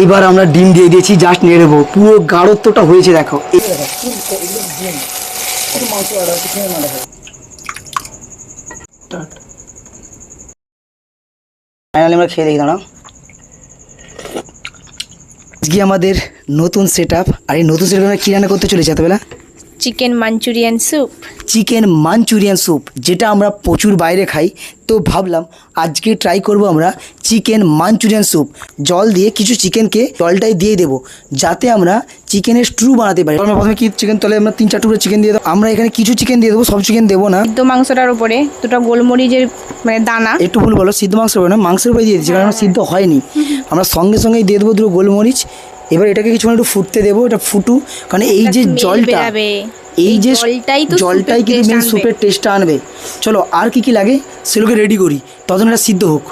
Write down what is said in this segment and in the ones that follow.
এবার আমরা ডিম দিয়ে দিয়েছি জাস্ট নেড়ে দেবো পুরো গাঢ়ত্বটা হয়েছে, দেখো। ফাইনালি আমরা খেয়ে দেখি, দাঁড়াও। আজকে আমাদের নতুন সেট আর এই নতুন সেট আপ কী রান্না করতে চলেছি এতবেলা? Chicken Manchurian soup chicken Manchurian soup যেটা আমরা প্রচুর বাইরে খাই তো ভাবলাম আজকে ট্রাই করব আমরা চিকেন মাঞ্চুরিয়ান স্যুপ জল দিয়ে কিছু চিকেনকে জলটাই দিয়ে দেবো যাতে আমরা চিকেনের স্ট্রু বানাতে পারি। আমরা প্রথমে কি চিকেন তাহলে আমরা তিন চার টুকরো চিকেন দিয়ে দেবো। আমরা এখানে কিছু চিকেন দিয়ে দেবো সব চিকেন দেবো না। সিদ্ধ মাংসটার উপরে দুটো গোলমরিচের মানে দানা। একটু ভুল বলো সিদ্ধ মাংস না মাংসের উপরে দিয়ে দিচ্ছি কারণ সিদ্ধ হয়নি। আমরা সঙ্গে সঙ্গেই দিয়ে দেবো দুটো গোলমরিচ। এবার এটাকে কিছুক্ষণ একটু ফুটতে দেবো এটা ফুটু কারণ এই যে জলটা এই যে জলটাই তো জলটাই কিন্তু মেন স্যুপের টেস্টটা আনবে। চলো আর কি কি লাগে সেগুলোকে রেডি করি। তখন এটা সিদ্ধ হোক।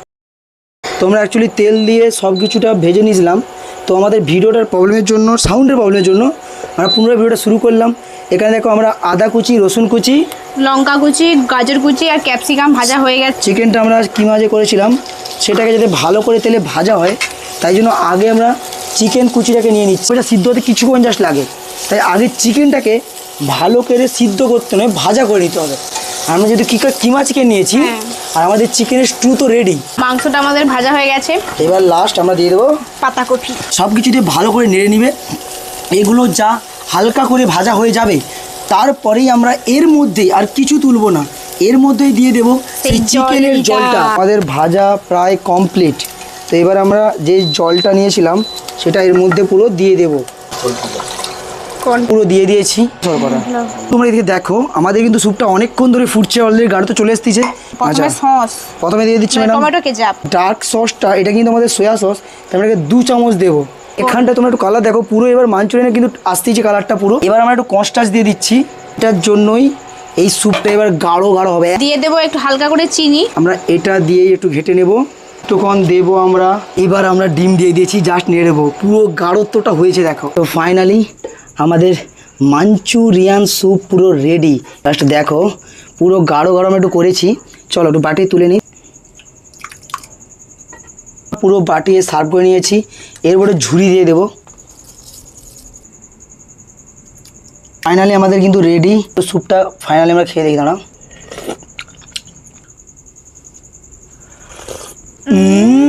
তোমরা অ্যাকচুয়ালি তেল দিয়ে সব কিছুটা ভেজে নিয়েছিলাম। তো আমাদের ভিডিওটার প্রবলেমের জন্য সাউন্ডের প্রবলেমের জন্য আমরা পুনরায় ভিডিওটা শুরু করলাম। এখানে দেখো আমরা আদা কুচি রসুন কুচি লঙ্কা কুচি গাজর কুচি আর ক্যাপসিকাম ভাজা হয়ে গেছে। চিকেনটা আমরা কি মাঝে করেছিলাম? সেটাকে যাতে ভালো করে তেলে ভাজা হয় তাই জন্য আগে আমরা চিকেন কুচিটাকে নিয়ে নিচ্ছি। এটা সিদ্ধ হতে কিছুক্ষণ জাস্ট লাগে। তাই আগে চিকেনটাকে ভালো করে সিদ্ধ করতে নয় ভাজা করে নিতে হবে। আমরা যেহেতু কি কিমা চিকেন নিয়েছি হ্যাঁ। আর আমাদের চিকেনের স্টু তো রেডি মাংসটা আমাদের ভাজা হয়ে গেছে। এবার লাস্ট আমরা দিয়ে দেবো পাতাকপি সব কিছু দিয়ে ভালো করে নেড়ে নিবে। এগুলো যা হালকা করে ভাজা হয়ে যাবে তারপরেই আমরা এর মধ্যে আর কিছু তুলবো না। এর মধ্যেই দিয়ে দেবো সেই চিকেনের। জলটা। আমাদের ভাজা প্রায় কমপ্লিট তো এবার আমরা যে জলটা নিয়েছিলাম সেটা এর মধ্যে পুরো দিয়ে দেবো। কোন? পুরো দিয়ে দিয়েছি। সর করা। তোমরা এদিকে দেখো আমাদের কিন্তু স্যুপটা অনেকক্ষণ ধরে ফুটছে অলরেডি গাড়ি তো চলে এসেছে। প্রথমে সস। প্রথমে দিয়ে দিচ্ছি ম্যাডাম ডার্ক সসটা এটা কিন্তু আমাদের সয়া সস আমরা দু চামচ দেবো। এখানটা তোমরা একটু কালার দেখো পুরো এবার মাঞ্চুরিয়ানে কিন্তু আসতেছে কালারটা পুরো। এবার আমরা একটু কনস্টাচ দিয়ে দিচ্ছি। এটার জন্যই এই স্যুপটা এবার গাঢ় গাঢ় হবে। দিয়ে দেবো একটু হালকা করে চিনি। আমরা এটা দিয়েই একটু ঘেটে নেব। একটুক্ষণ দেবো আমরা? এবার আমরা ডিম দিয়ে দিয়েছি জাস্ট নেড়ে দেবো। পুরো গাঢ়ত্বটা হয়েছে, দেখো। তো ফাইনালি আমাদের মাঞ্চুরিয়ান স্যুপ পুরো রেডি জাস্ট দেখো, পুরো গাঢ় আমরা একটু করেছি। চলো, একটু বাটি তুলে নিই। পুরো বাটিয়ে সার্ভ করে নিয়েছি। এরপরে ঝুড়ি দিয়ে দেবো। ফাইনালি আমাদের কিন্তু রেডি তো স্যুপটা ফাইনালি আমরা খেয়ে দেখি, দাঁড়াও। 嗯。